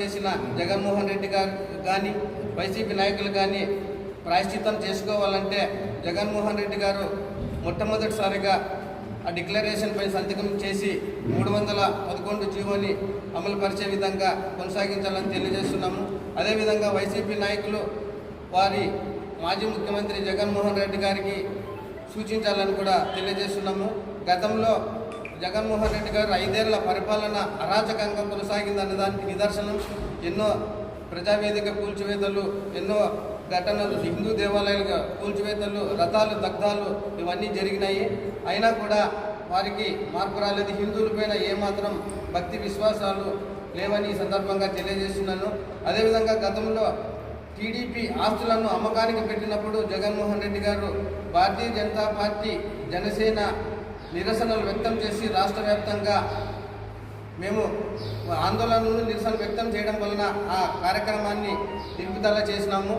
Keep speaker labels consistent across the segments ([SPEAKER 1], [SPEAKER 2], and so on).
[SPEAKER 1] చేసిన జగన్మోహన్ రెడ్డి గారు కానీ వైసీపీ నాయకులు కానీ ప్రాయశ్చిత్తం చేసుకోవాలంటే జగన్మోహన్ రెడ్డి గారు మొట్టమొదటిసారిగా ఆ డిక్లరేషన్పై సంతకం చేసి మూడు వందల పదకొండు జీవోని అమలుపరిచే విధంగా కొనసాగించాలని తెలియజేస్తున్నాము. అదేవిధంగా వైసీపీ నాయకులు వారి మాజీ ముఖ్యమంత్రి జగన్మోహన్ రెడ్డి గారికి సూచించాలని కూడా తెలియజేస్తున్నాము. గతంలో జగన్మోహన్ రెడ్డి గారు ఐదేళ్ళ పరిపాలన అరాచకంగా కొనసాగిందన్న దానికి నిదర్శనం. ఎన్నో ప్రజావేదిక కూల్చివేతలు ఎన్నో ఘటనలు హిందూ దేవాలయాలుగా కూల్చివేతలు రథాలు దగ్ధాలు ఇవన్నీ జరిగినాయి. అయినా కూడా వారికి మార్పు రాలేదు. హిందువులపైన ఏమాత్రం భక్తి విశ్వాసాలు లేవని ఈ సందర్భంగా తెలియజేస్తున్నాను. అదేవిధంగా గతంలో టీడీపీ ఆస్తులను అమ్మకానికి పెట్టినప్పుడు జగన్మోహన్ రెడ్డి గారు భారతీయ జనతా పార్టీ జనసేన నిరసనలు వ్యక్తం చేసి రాష్ట్ర వ్యాప్తంగా మేము ఆందోళనలు నిరసన వ్యక్తం చేయడం వలన ఆ కార్యక్రమాన్ని నిలుపుదల చేసినాము.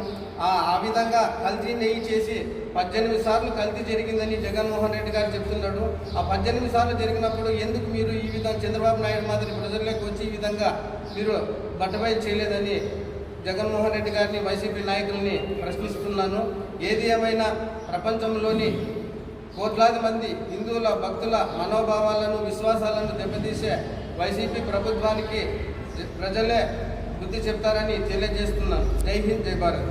[SPEAKER 1] ఆ విధంగా కల్తీ నెయ్యి చేసి పద్దెనిమిది సార్లు కల్తీ జరిగిందని జగన్మోహన్ రెడ్డి గారు చెప్తున్నాడు. ఆ పద్దెనిమిది సార్లు జరిగినప్పుడు ఎందుకు మీరు ఈ విధంగా చంద్రబాబు నాయుడు మాదిరి ప్రజల్లోకి వచ్చి ఈ విధంగా మీరు బట్టబై చేయలేదని జగన్మోహన్ రెడ్డి గారిని వైసీపీ నాయకుల్ని ప్రశ్నిస్తున్నాను. ఏది ఏమైనా ప్రపంచంలోని కోట్లాది మంది హిందువుల భక్తుల మనోభావాలను విశ్వాసాలను దెబ్బతీసే వైసీపీ ప్రభుత్వానికి ప్రజలే బుద్ధి చెప్తారని తెలియజేస్తున్నాను. జై హింద్ జై భారత్.